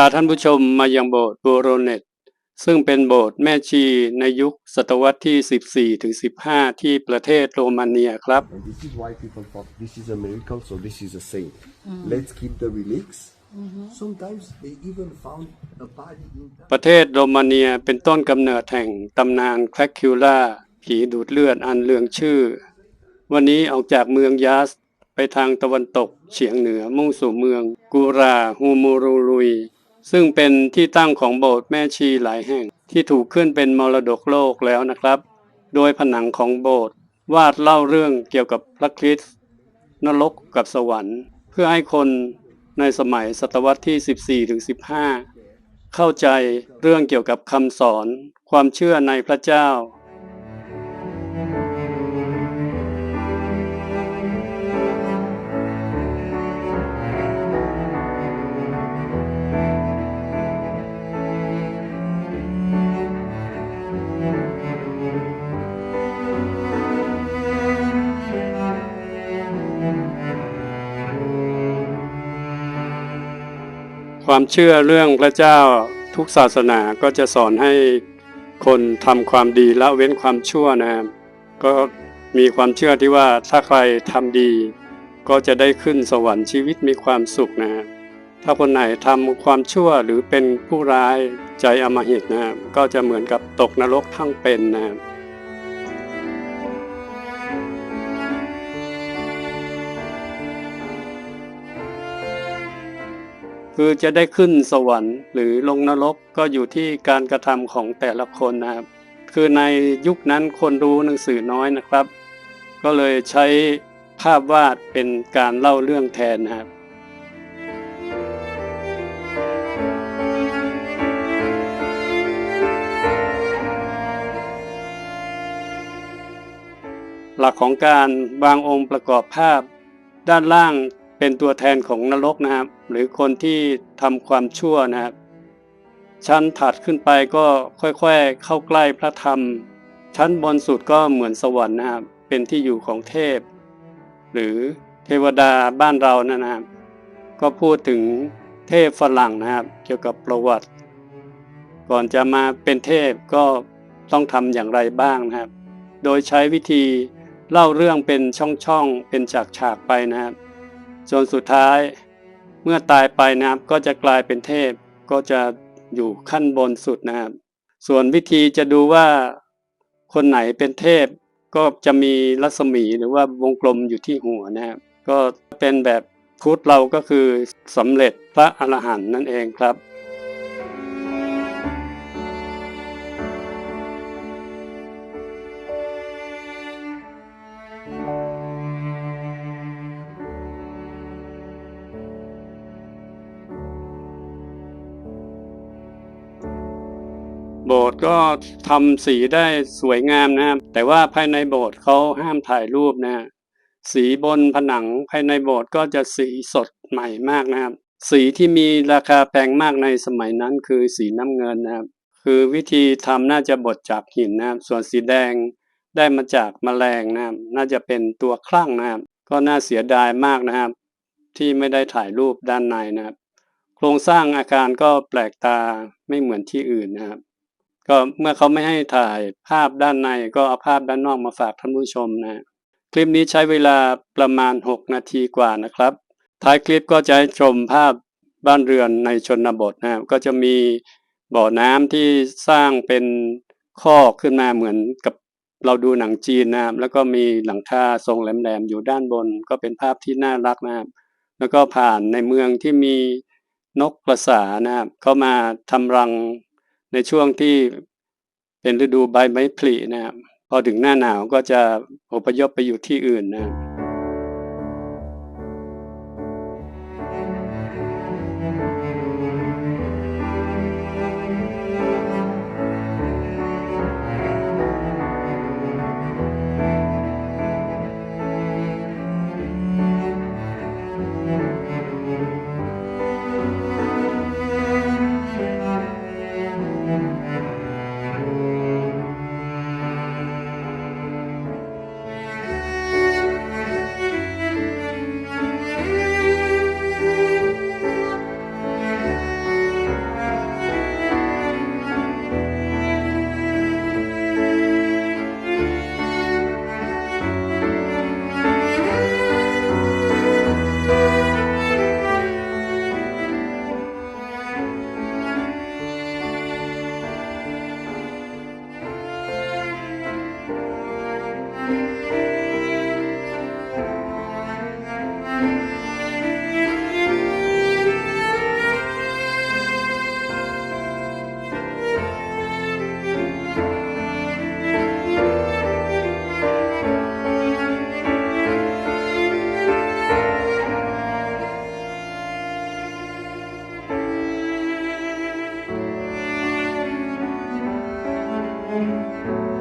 าท่านผู้ชมมายังโบสถ์โบโรเนตซึ่งเป็นโบสถ์แม่ชีในยุคศตวรรษที่ 14 ถึง 15 ที่ประเทศโรมาเนียครับ And this is why people thought this is a miracle, so this is a saint. Let's keep the relics. Sometimes they even found a body in ประเทศโรมาเนียเป็นต้นกำเนิดแห่งตำนานแคลคคิวล่าผีดูดเลือดอันเลืองชื่อ วันนี้ออกจากเมืองยาส ไปทางตะวันตกเฉียงเหนือมุ่งสู่เมืองกูราฮูมูรูรุย ซึ่งเป็นที่ตั้งของโบสถ์แม่ชีหลายแห่งที่ถูกขึ้นเป็นมรดกโลกแล้วนะครับ โดยผนังของโบสถ์วาดเล่าเรื่องเกี่ยวกับพระคริสต์นรกกับสวรรค์ เพื่อให้คนในสมัยศตวรรษที่ 14ถึง15 เข้าใจเรื่องเกี่ยวกับคำสอน ความเชื่อในพระเจ้า ความเชื่อเรื่องพระเจ้าทุกศาสนาก็จะสอนให้คนทำความดีละเว้นความชั่วนะครับก็มีความเชื่อที่ว่าถ้าใครทำดี ก็จะได้ขึ้นสวรรค์ชีวิตมีความสุขนะครับถ้าคนไหนทำความชั่วหรือเป็นผู้ร้ายใจอมหิตนะครับก็จะเหมือนกับตกนรกทั้งเป็นนะครับ คือจะได้ขึ้นสวรรค์หรือลงนรกก็อยู่ที่การกระทำของแต่ละคนนะครับ คือในยุคนั้นคนรู้หนังสือน้อยนะครับ ก็เลยใช้ภาพวาดเป็นการเล่าเรื่องแทนนะครับหลักของการวางองค์ประกอบภาพ ด้านล่าง เป็นตัวแทนของนรกนะครับ หรือคนที่ทำความชั่วนะครับ ชั้นถัดขึ้นไปก็ค่อยๆ เข้าใกล้พระธรรม ชั้นบนสุดก็เหมือนสวรรค์นะครับ เป็นที่อยู่ของเทพ หรือเทวดาบ้านเรานะนะครับ ก็พูดถึงเทพฝรั่งนะครับ เกี่ยวกับประวัติ ก่อนจะมาเป็นเทพก็ต้องทำอย่างไรบ้างนะครับ โดยใช้วิธีเล่าเรื่องเป็นช่องๆ เป็นฉากๆ ไปนะครับ จนสุดท้ายเมื่อตายไปนะครับก็จะกลายเป็นเทพก็จะอยู่ขั้นบนสุดนะครับ ส่วนวิธีจะดูว่าคนไหนเป็นเทพก็จะมีรัศมีหรือว่าวงกลมอยู่ที่หัวนะครับ ก็เป็นแบบพุทธเราก็คือสำเร็จพระอรหันต์นั่นเองครับ โบสถ์ก็ทำสีได้สวยงามนะครับ แต่ว่าภายในโบสถ์เขาห้ามถ่ายรูปนะฮะสีบนผนังภายในโบสถ์ก็จะสีสดใหม่มากนะครับ สีที่มีราคาแพงมากในสมัยนั้นคือสีน้ำเงินนะครับ คือวิธีทำน่าจะบดจากหินนะครับ ส่วนสีแดงได้มาจากแมลงนะครับ น่าจะเป็นตัวคลั่งนะครับ ก็น่าเสียดายมากนะครับ ที่ไม่ได้ถ่ายรูปด้านในนะครับ โครงสร้างอาคารก็แปลกตาไม่เหมือนที่อื่นนะครับ ก็เมื่อเขาไม่ให้ถ่ายภาพด้านในก็เอาภาพด้านนอกมาฝากท่านผู้ชมนะคลิปนี้ใช้เวลาประมาณ 6 นาทีกว่านะครับ ท้ายคลิปก็จะให้ชมภาพบ้านเรือนในชนบทนะครับก็จะมีบ่อน้ำที่สร้างเป็นคอกขึ้นมาเหมือนกับเราดูหนังจีนนะครับแล้วก็มีหลังคาทรงแหลมๆอยู่ด้านบน ก็เป็นภาพที่น่ารักนะครับแล้วก็ผ่านในเมืองที่มีนกกระสานะครับเขามาทำรัง ในช่วงที่เป็นฤดูใบไม้ผลินะครับพอถึงหน้าหนาวก็จะอพยพไปอยู่ที่อื่นนะครับ Música